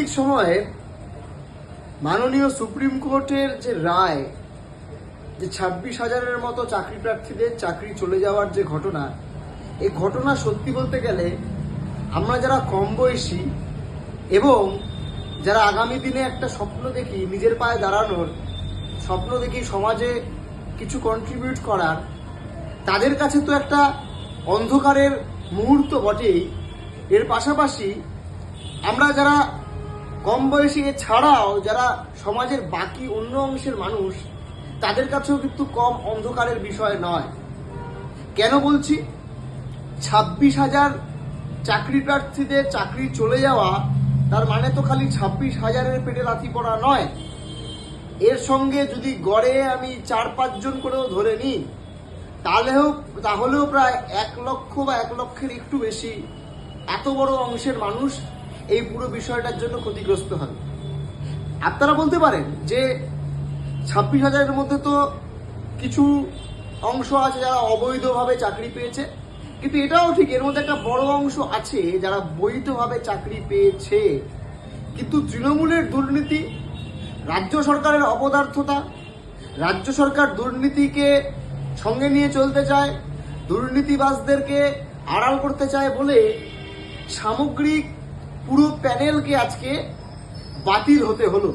সাম্প্রতিক সময়ে মাননীয় সুপ্রিম কোর্টের যে রায় যে ছাব্বিশ হাজারের মতো চাকরি প্রার্থীদের চাকরি চলে যাওয়ার যে ঘটনা, এই ঘটনা সত্যি বলতে গেলে আমরা যারা কম বয়সী এবং যারা আগামী দিনে একটা স্বপ্ন দেখি, নিজের পায়ে দাঁড়ানোর স্বপ্ন দেখি সমাজে কিছু কন্ট্রিবিউট করার, তাদের কাছে তো একটা অন্ধকারের মুহূর্ত বটেই। এর পাশাপাশি আমরা যারা কম বয়সী ছাড়াও যারা সমাজের বাকি অন্য অংশের মানুষ, তাদের কাছেও কিন্তু কম অন্ধকারের বিষয় নয়। কেন বলছি? ছাব্বিশ হাজার চাকরি প্রার্থীদের চাকরি চলে যাওয়া, তার মানে তো খালি ছাব্বিশ হাজারের পেটে লাথি পড়া নয়। এর সঙ্গে যদি গড়ে আমি চার পাঁচজন করেও ধরে নিই তাহলেও তাহলেও প্রায় এক লক্ষ বা এক লক্ষের একটু বেশি এত বড় অংশের মানুষ এই পুরো বিষয়টার জন্য ক্ষতিগ্রস্ত হবে আপনারা বলতে পারেন যে ছাব্বিশ হাজারের মধ্যে তো কিছু অংশ আছে যারা অবৈধভাবে চাকরি পেয়েছে, কিন্তু এটাও ঠিক, এর মধ্যে একটা বড় অংশ আছে যারা বৈধভাবে চাকরি পেয়েছে। কিন্তু তৃণমূলের দুর্নীতি, রাজ্য সরকারের অপদার্থতা, রাজ্য সরকার দুর্নীতিকে সঙ্গে নিয়ে চলতে চায়, দুর্নীতিবাজদেরকে আড়াল করতে চায় বলে সামগ্রিক পুরো প্যানেলকে আজকে বাতিল হতে হলো।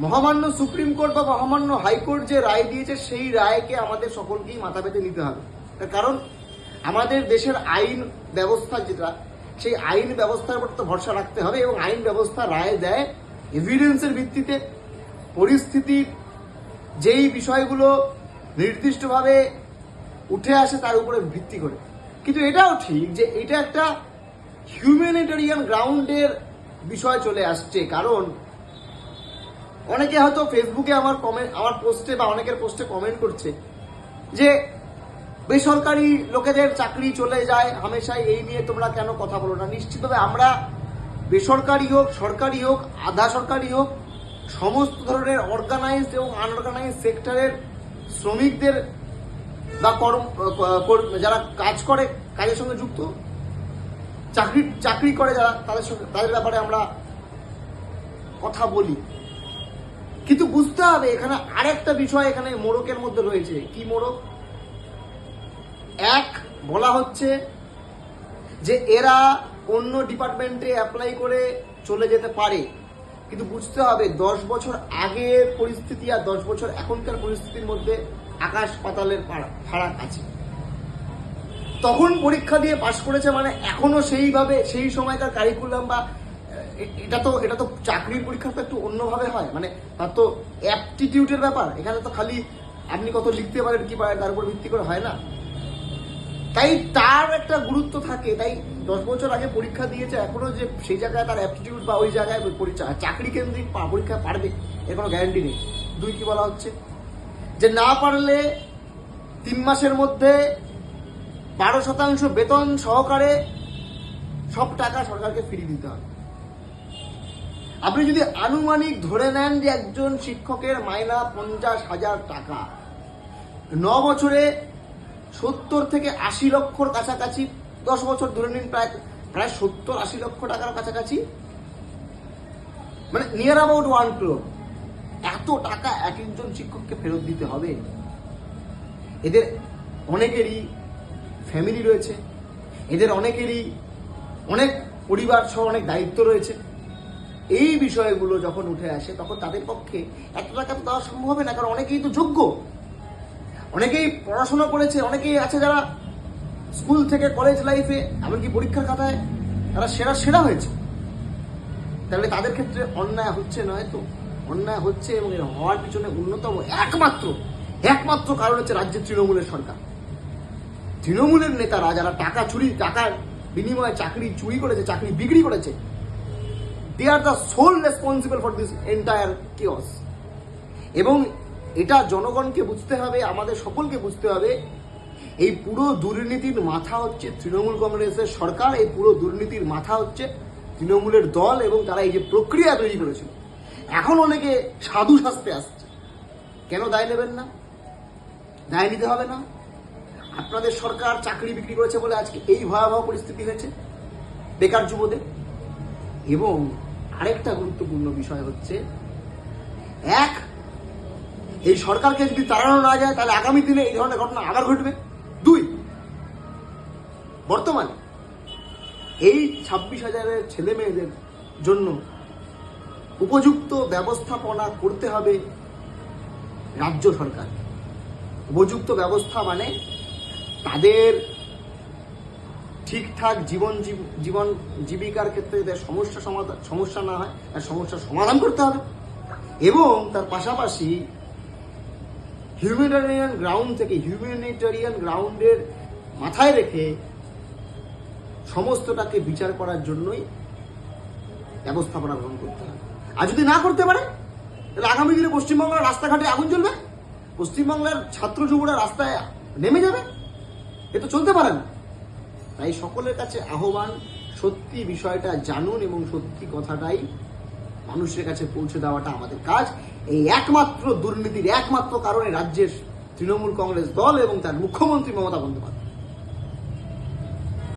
মহামান্য সুপ্রিম কোর্ট বা মহামান্য হাইকোর্ট যে রায় দিয়েছে, সেই রায়কে আমাদের সকলকেই মাথা পেতে নিতে হবে। তার কারণ, আমাদের দেশের আইন ব্যবস্থা যেটা, সেই আইন ব্যবস্থার উপর তো ভরসা রাখতে হবে এবং আইন ব্যবস্থা রায় দেয় এভিডেন্সের ভিত্তিতে। পরিস্থিতির যেই বিষয়গুলো নির্দিষ্টভাবে উঠে আসে তার উপরে ভিত্তি করে। কিন্তু এটাও ঠিক যে এটা একটা হিউম্যানিটেরিয়ান গ্রাউন্ডের বিষয় চলে আসছে, কারণ অনেকে হয়তো ফেসবুকে আমার কমেন্ট আমার পোস্টে বা অনেকের পোস্টে কমেন্ট করছে যে বেসরকারি লোকেদের চাকরি চলে যায়, হামেশাই এই নিয়ে তোমরা কেন কথা বলো না? নিশ্চিতভাবে আমরা বেসরকারি হোক, সরকারি হোক, আধা সরকারি হোক, সমস্ত ধরনের অর্গানাইজড এবং আনঅর্গানাইজড সেক্টরের শ্রমিকদের বা কর্ম কর- যারা কাজ করে, কাজের সঙ্গে যুক্ত চাকরি চাকরি করে যারা, তাদের সঙ্গে, তাদের ব্যাপারে আমরা কথা বলি। কিন্তু বুঝতে হবে, এখানে আরেকটা বিষয় এখানে মোড়কের মধ্যে রয়েছে। কি মোড়ক? এক, বলা হচ্ছে যে এরা অন্য ডিপার্টমেন্টে অ্যাপ্লাই করে চলে যেতে পারে। কিন্তু বুঝতে হবে, দশ বছর আগের পরিস্থিতি আর দশ বছর এখনকার পরিস্থিতির মধ্যে আকাশ পাতালের ফারা- ফারাক আছে। তখন পরীক্ষা দিয়ে পাশ করেছে মানে এখনও সেইভাবে, সেই সময়কার কারিকুলাম বা এটা তো এটা তো চাকরির পরীক্ষা তো একটু অন্যভাবে হয়। মানে তার তো অ্যাপটিটিউডের ব্যাপার। এখানে তো খালি আপনি কত লিখতে পারেন, কি পারেন, তার উপর ভিত্তি করে হয় না। তাই তার একটা গুরুত্ব থাকে। তাই দশ বছর আগে পরীক্ষা দিয়েছে, এখনও যে সেই জায়গায় তার অ্যাপটিটিউড বা ওই জায়গায় পরীক্ষা, চাকরি কেন্দ্রিক পরীক্ষা পারবে, এর কোনো গ্যারান্টি নেই। দুই কি বলা হচ্ছে? যে না পারলে তিন মাসের মধ্যে বারো শতাংশ বেতন সহকারে সব টাকা সরকারকে ফিরিয়ে দিতে হবে। আপনি যদি আনুমানিক ধরে নেন যে একজন শিক্ষকের মাইনা পঞ্চাশ হাজার টাকা, ন বছরে সত্তর থেকে আশি লক্ষর কাছাকাছি, দশ বছর ধরে নিন প্রায় প্রায় সত্তর আশি লক্ষ টাকার কাছাকাছি মানে নিয়ার অ্যাবাউট ওয়ান ক্রোর এত টাকা এক একজন শিক্ষককে ফেরত দিতে হবে? এদের অনেকেরই ফ্যামিলি রয়েছে। এদের অনেকেরই অনেক পরিবার সহ অনেক দায়িত্ব রয়েছে। এই বিষয়গুলো যখন উঠে আসে, তখন তাদের পক্ষে এত টাকা তো দেওয়া সম্ভব হবে না, কারণ অনেকেই তো যোগ্য। অনেকেই পড়াশোনা করেছে, অনেকেই আছে যারা স্কুল থেকে কলেজ লাইফে এমনকি পরীক্ষার খাতায় তারা সেরা সেরা হয়েছে। তাহলে তাদের ক্ষেত্রে অন্যায় হচ্ছে নয় তো? অন্যায় হচ্ছে এবং এর হওয়ার পিছনে অন্যতম একমাত্র একমাত্র কারণ হচ্ছে রাজ্যের তৃণমূলের সরকার। তৃণমূলের নেতারা যারা টাকা চুরি টাকার বিনিময়ে চাকরি চুরি করেছে, চাকরি বিক্রি করেছে they are the sole responsible for this entire chaos এবং এটা জনগণকে বুঝতে হবে, আমাদের সকলকে বুঝতে হবে, এই পুরো দুর্নীতির মাথা হচ্ছে তৃণমূল কংগ্রেসের সরকার, এই পুরো দুর্নীতির মাথা হচ্ছে তৃণমূলের দল এবং তারা এই যে প্রক্রিয়া তৈরি করেছিল। এখন অনেকে সাধু শাস্তে আসছে। কেন দায় নেবেন না? দায় নিতে হবে না? আপনাদের সরকার চাকরি বিক্রি করেছে বলে আজকে এই ভয়াবহ পরিস্থিতি হয়েছে? বেকার যুবদের? এবং আরেকটা গুরুত্বপূর্ণ বিষয় হচ্ছে, এক, এই সরকারকে যদি তাড়ানো না যায়, তাহলে আগামী দিনে এই ধরনের ঘটনা আবার ঘটবে। দুই, বর্তমানে এই ছাব্বিশ হাজারের ছেলে মেয়েদের জন্য উপযুক্ত ব্যবস্থাপনা করতে হবে রাজ্য সরকার। উপযুক্ত ব্যবস্থা মানে তাদের ঠিকঠাক জীবন জীব- জীবন জীবিকার ক্ষেত্রে যাতে সমস্যা সমাধান সমস্যা না হয়, তার সমস্যার সমাধান করতে হবে। এবং তার পাশাপাশি হিউম্যানিটারিয়ান গ্রাউন্ড থেকে হিউম্যানিটারিয়ান গ্রাউন্ডের মাথায় রেখে সমস্তটাকে বিচার করার জন্যই ব্যবস্থাপনা গ্রহণ করতে হবে। আর যদি না করতে পারে, তাহলে আগামী দিনে পশ্চিমবাংলার রাস্তাঘাটে আগুন জ্বলবে। পশ্চিমবাংলার ছাত্র যুবরা রাস্তায় নেমে যাবে। এ তো চলতে পারে না। তাই সকলের কাছে আহ্বান, সত্যি বিষয়টা জানুন এবং সত্যি কথাটাই মানুষের কাছে পৌঁছে দেওয়াটা আমাদের কাজ। এই একমাত্র দুর্নীতির একমাত্র কারণে রাজ্যের তৃণমূল কংগ্রেস দল এবং তার মুখ্যমন্ত্রী মমতা বন্দ্যোপাধ্যায়।